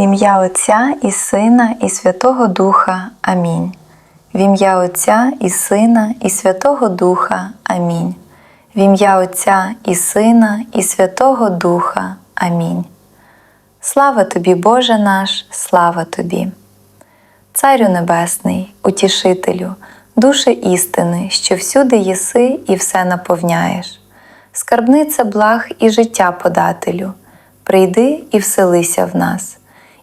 ім'я Отця і Сина, і Святого Духа. Амінь. В ім'я Отця і Сина, і Святого Духа. Амінь. В ім'я Отця і Сина, і Святого Духа. Амінь. Слава тобі, Боже наш, слава тобі. Царю Небесний, утішителю, душе істини, що всюди єси і все наповняєш, скарбниця благ і життя подателю, прийди і вселися в нас,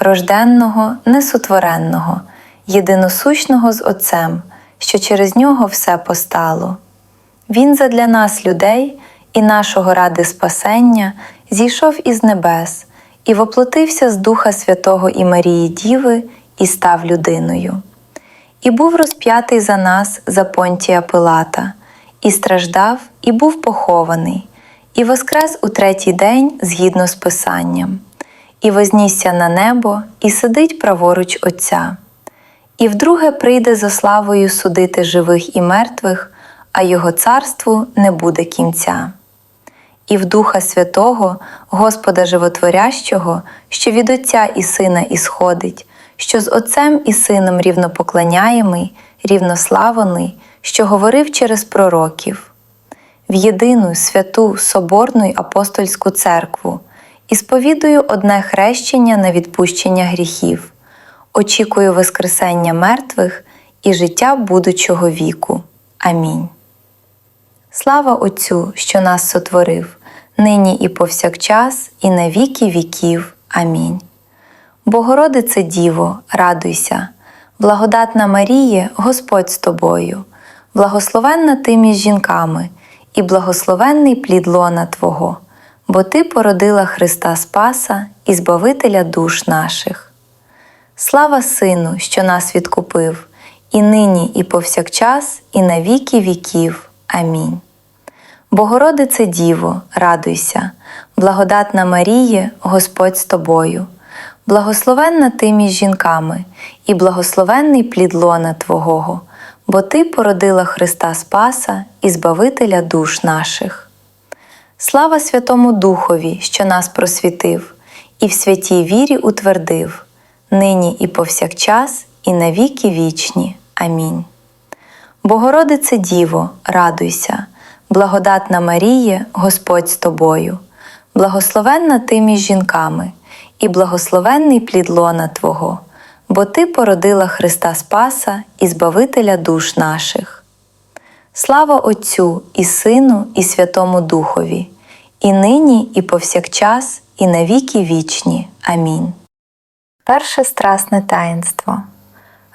рожденного, несутвореного, єдиносущного з Отцем, що через нього все постало. Він задля нас, людей, і нашого ради спасення, зійшов із небес і воплотився з Духа Святого і Марії Діви і став людиною. І був розп'ятий за нас за понтія Пилата, і страждав, і був похований, і воскрес у третій день згідно з Писанням, і вознісся на небо, і сидить праворуч Отця. І вдруге прийде за славою судити живих і мертвих, а Його царству не буде кінця. І в Духа Святого, Господа Животворящого, що від Отця і Сина ісходить, що з Отцем і Сином рівнопоклоняємий, рівнославений, що говорив через пророків, в єдину святу Соборну й апостольську церкву і сповідую одне хрещення на відпущення гріхів, очікую Воскресення мертвих і життя будучого віку. Амінь. Слава Отцю, що нас сотворив, нині і повсякчас, і на віки віків. Амінь. Богородице Діво, радуйся, благодатна Маріє, Господь з тобою, благословенна ти між жінками, і благословенний плід лона Твого, бо Ти породила Христа Спаса і Збавителя душ наших. Слава Сину, що нас відкупив, і нині, і повсякчас, і на віки віків. Амінь. Богородице Діво, радуйся, благодатна Маріє, Господь з тобою, благословенна ти між жінками, і благословенний плід лона Твого, бо Ти породила Христа Спаса і Збавителя душ наших. Слава Святому Духові, що нас просвітив, і в святій вірі утвердив, нині і повсякчас, і на віки вічні. Амінь. Богородице Діво, радуйся, благодатна Маріє, Господь з тобою, благословенна ти між жінками, і благословенний плід лона Твого, бо Ти породила Христа Спаса і Збавителя душ наших. Слава Отцю і Сину, і Святому Духові, і нині, і повсякчас, і на віки вічні. Амінь. Перше страсне таїнство.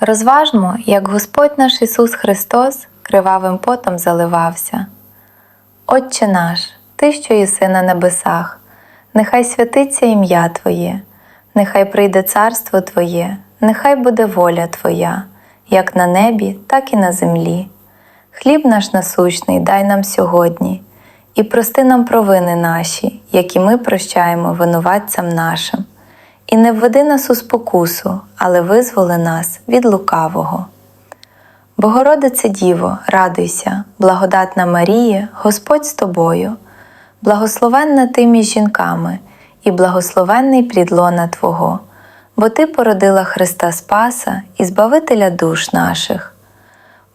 Розважмо, як Господь наш Ісус Христос кривавим потом заливався. Отче наш, Ти, що єси на небесах, нехай святиться ім'я Твоє, нехай прийде царство Твоє, нехай буде воля Твоя, як на небі, так і на землі. Хліб наш насущний дай нам сьогодні, і прости нам провини наші, які ми прощаємо винуватцям нашим. І не введи нас у спокусу, але визволи нас від лукавого. Богородице Діво, радуйся, благодатна Марія, Господь з тобою, благословенна ти між жінками, і благословенний плід лона Твого, бо Ти породила Христа Спаса і Збавителя душ наших.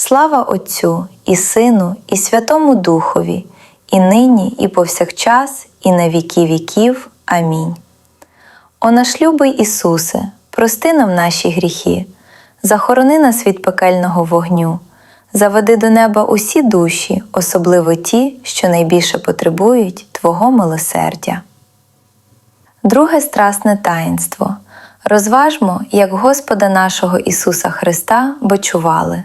Слава Отцю і Сину, і Святому Духові, і нині, і повсякчас, і на віки віків. Амінь. О наш любий Ісусе, прости нам наші гріхи, захорони нас від пекельного вогню, заведи до неба усі душі, особливо ті, що найбільше потребують Твого милосердя. Друге страсне таїнство. Розважмо, як Господа нашого Ісуса Христа бочували.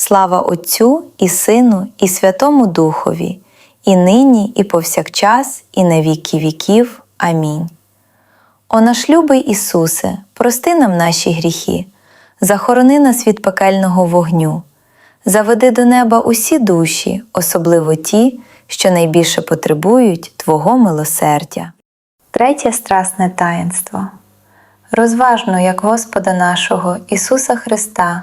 Слава Отцю і Сину, і Святому Духові, і нині, і повсякчас, і на віки віків. Амінь. О наш любий Ісусе, прости нам наші гріхи, захорони нас від пекельного вогню, заведи до неба усі душі, особливо ті, що найбільше потребують Твого милосердя. Третє страсне таїнство. Розважно, як Господа нашого Ісуса Христа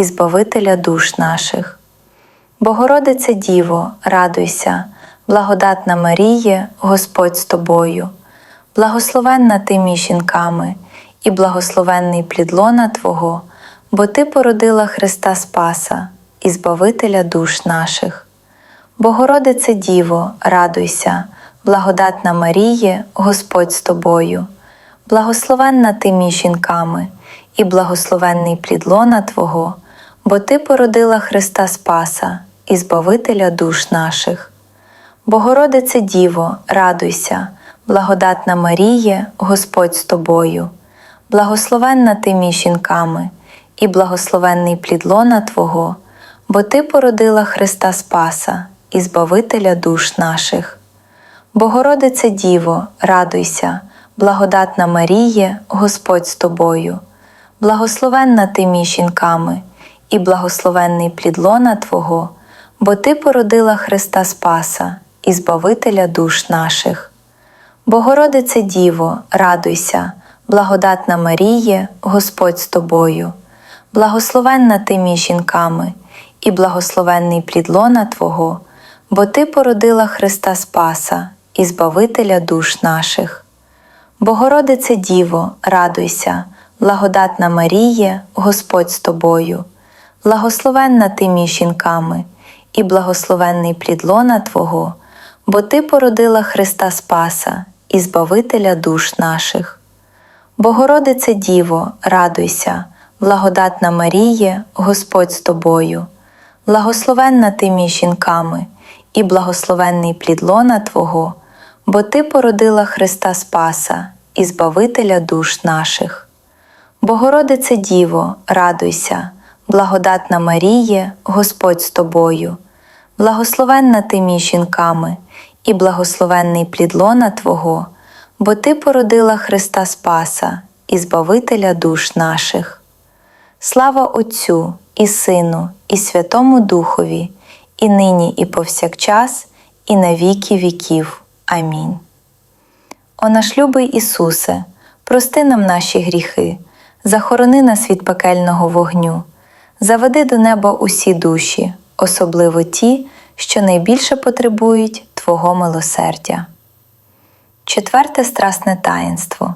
і Збавителя душ наших. Богородице Діво, радуйся, благодатна Маріє, Господь з тобою, благословенна ти між жінками, і благословенний плід лона Твого, бо Ти породила Христа Спаса і Збавителя душ наших. Богородице Діво, радуйся, благодатна Маріє, Господь з тобою, благословенна ти між жінками, і благословенний плід лона Твого, бо Ти породила Христа Спаса і Збавителя душ наших. Богородице Діво, радуйся, благодатна Маріє, Господь з тобою, благословенна ти між жінками, і благословенний плід лона Твого, бо Ти породила Христа Спаса і Збавителя душ наших. Богородице Діво, радуйся, благодатна Маріє, Господь з тобою, благословенна ти між жінками, і благословенний плід лона Твого, бо Ти породила Христа Спаса і Збавителя душ наших. Богородице Діво, радуйся, благодатна Маріє, Господь з тобою, благословенна ти між жінками, і благословенний плід лона Твого, бо Ти породила Христа Спаса і Збавителя душ наших. Богородице Діво, радуйся, благодатна Маріє, Господь з тобою, благословенна ти між жінками, і благословенний плід лона Твого, бо Ти породила Христа Спаса і Збавителя душ наших. Богородице Діво, радуйся, благодатна Маріє, Господь з тобою, благословенна ти між жінками, і благословенний плід лона Твого, бо Ти породила Христа Спаса і Збавителя душ наших. Богородице Діво, радуйся, благодатна Маріє, Господь з тобою, благословенна ти між жінками, і благословенний плід лона Твого, бо Ти породила Христа Спаса і Збавителя душ наших. Слава Отцю і Сину, і Святому Духові, і нині, і повсякчас, і на віки віків. Амінь. О наш любий Ісусе, прости нам наші гріхи, захорони нас від пекельного вогню, заведи до неба усі душі, особливо ті, що найбільше потребують Твого милосердя. Четверте страсне таїнство.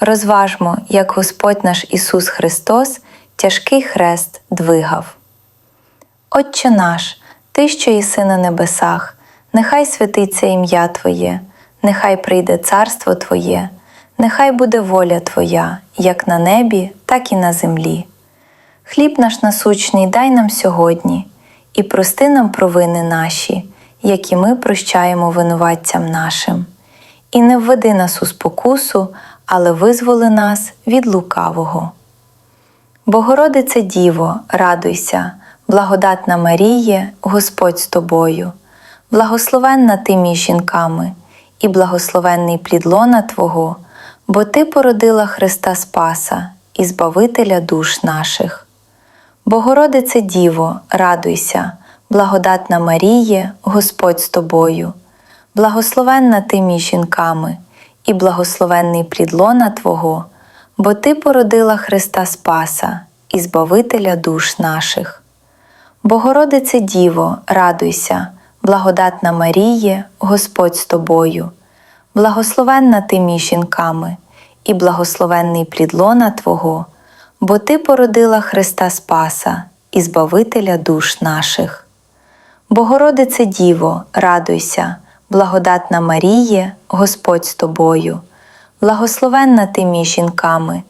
Розважмо, як Господь наш Ісус Христос тяжкий хрест двигав. Отче наш, Ти, що єси на небесах, нехай святиться ім'я Твоє, нехай прийде царство Твоє, нехай буде воля Твоя, як на небі, так і на землі. Хліб наш насущний дай нам сьогодні, і прости нам провини наші, як і ми прощаємо винуватцям нашим. І не введи нас у спокусу, але визволи нас від лукавого. Богородице Діво, радуйся, благодатна Маріє, Господь з тобою, благословенна ти між жінками, і благословенний плід лона Твого, бо Ти породила Христа Спаса і Збавителя душ наших. Богородице Діво, радуйся, благодатна Маріє, Господь з тобою, благословенна ти між жінками, і благословенний плід лона Твого, бо Ти породила Христа Спаса і Збавителя душ наших. Богородице Діво, радуйся, благодатна Маріє, Господь з тобою, благословенна ти між жінками, і благословенний плід лона Твого, бо Ти породила Христа Спаса і Збавителя душ наших. Богородице Діво, радуйся, благодатна Маріє, Господь з тобою, благословенна ти між жінками,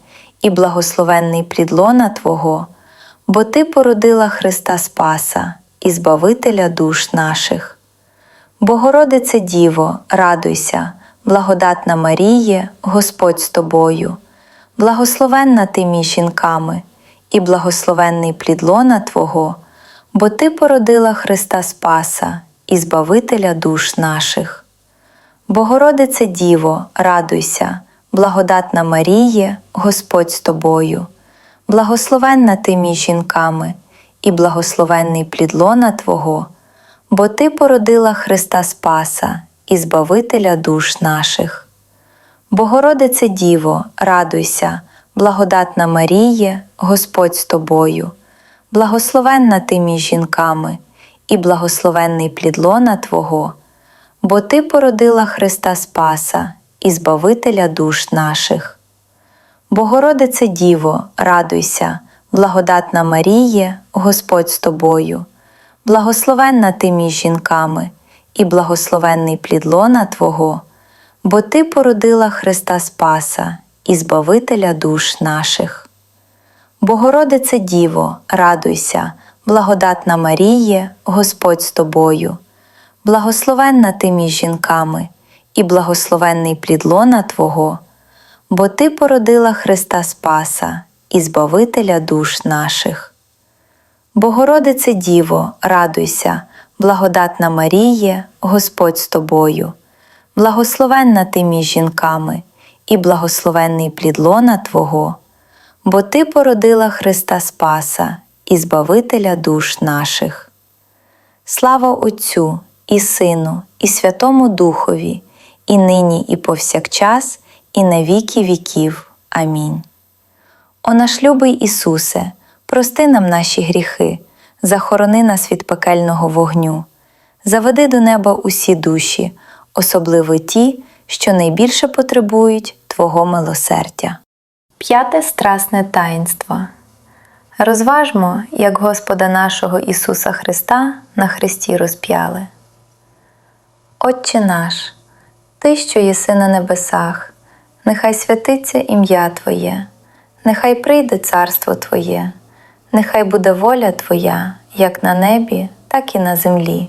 і благословенний плід лона Твого, бо Ти породила Христа Спаса і Збавителя душ наших. Богородице Діво, радуйся, благодатна Маріє, Господь з тобою, благословенна ти між жінками, і благословенний плід лона Твого, бо Ти породила Христа Спаса і Збавителя душ наших. Богородице Діво, радуйся, благодатна Маріє, Господь з тобою, благословенна ти між жінками, і благословенний плід лона Твого, бо Ти породила Христа Спаса і Збавителя душ наших. Богородице Діво, радуйся, благодатна Маріє, Господь з тобою, благословенна ти між жінками, і благословенний плід лона Твого, бо Ти породила Христа Спаса і Збавителя душ наших. Богородице Діво, радуйся, благодатна Маріє, Господь з тобою, благословенна ти між жінками, і благословенний плід лона Твого, бо Ти породила Христа Спаса і Збавителя душ наших. Богородице Діво, радуйся, благодатна Маріє, Господь з тобою, благословенна ти між жінками, і благословенний плід лона Твого, бо Ти породила Христа Спаса і Збавителя душ наших. Богородице Діво, радуйся, благодатна Маріє, Господь з тобою, благословенна ти між жінками, і благословенний плід лона Твого, бо Ти породила Христа Спаса і Збавителя душ наших. Слава Отцю і Сину, і Святому Духові, і нині, і повсякчас, і на віки віків. Амінь. О наш любий Ісусе, прости нам наші гріхи, захорони нас від пекельного вогню, заведи до неба усі душі, особливо ті, що найбільше потребують Твого милосердя. П'яте страсне таїнство. Розважмо, як Господа нашого Ісуса Христа на Христі розп'яли. Отче наш, Ти, що єси на небесах, нехай святиться ім'я Твоє, нехай прийде царство Твоє, нехай буде воля Твоя, як на небі, так і на землі.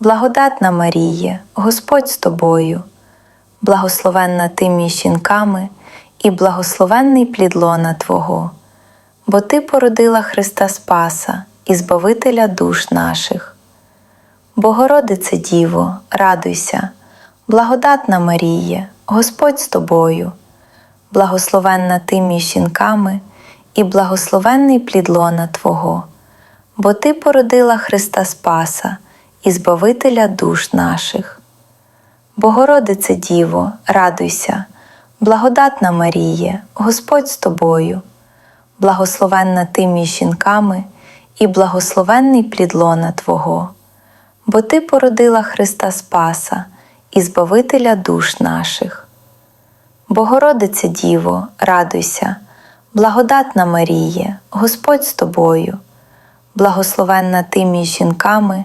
благодатна Маріє, Господь з тобою, благословенна ти між жінками, і благословенний плід лона Твого, бо Ти породила Христа Спаса і Збавителя душ наших. Богородице Діво, радуйся, благодатна Маріє, Господь з тобою, благословенна ти між жінками, і благословенний плід лона Твого, бо Ти породила Христа Спаса і Збавителя душ наших. Богородице Діво, радуйся, благодатна Маріє, Господь з тобою, благословенна ти між жінками, і благословенний плід лона Твого, бо Ти породила Христа Спаса і Збавителя душ наших. Богородице Діво, радуйся, благодатна Маріє, Господь з тобою, благословенна ти між жінками,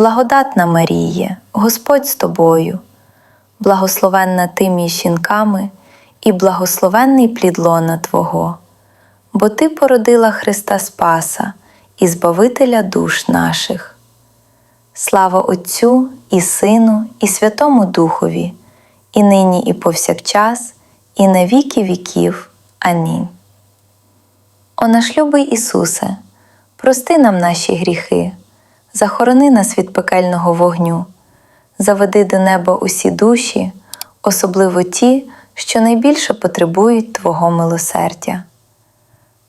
благодатна Маріє, Господь з тобою, благословенна ти між жінками, і благословенний плід лона Твого, бо Ти породила Христа Спаса і Збавителя душ наших. Слава Отцю і Сину, і Святому Духові, і нині, і повсякчас, і на віки віків. Амінь. О наш любий Ісусе, прости нам наші гріхи, захорони нас від пекельного вогню, заведи до неба усі душі, особливо ті, що найбільше потребують Твого милосердя.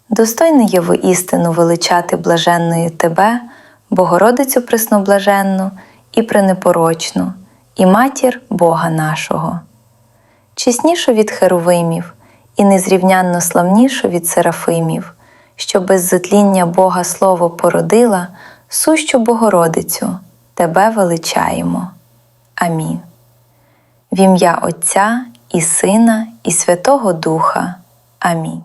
Достойне є воістину величати блаженною Тебе, Богородицю Пресноблаженну і пренепорочну, і матір Бога нашого. Чеснішу від Херовимів і незрівнянно славнішу від Серафимів, що без затління Бога Слово породила, сущу Богородицю, Тебе величаємо. Амінь. В ім'я Отця і Сина, і Святого Духа. Амінь.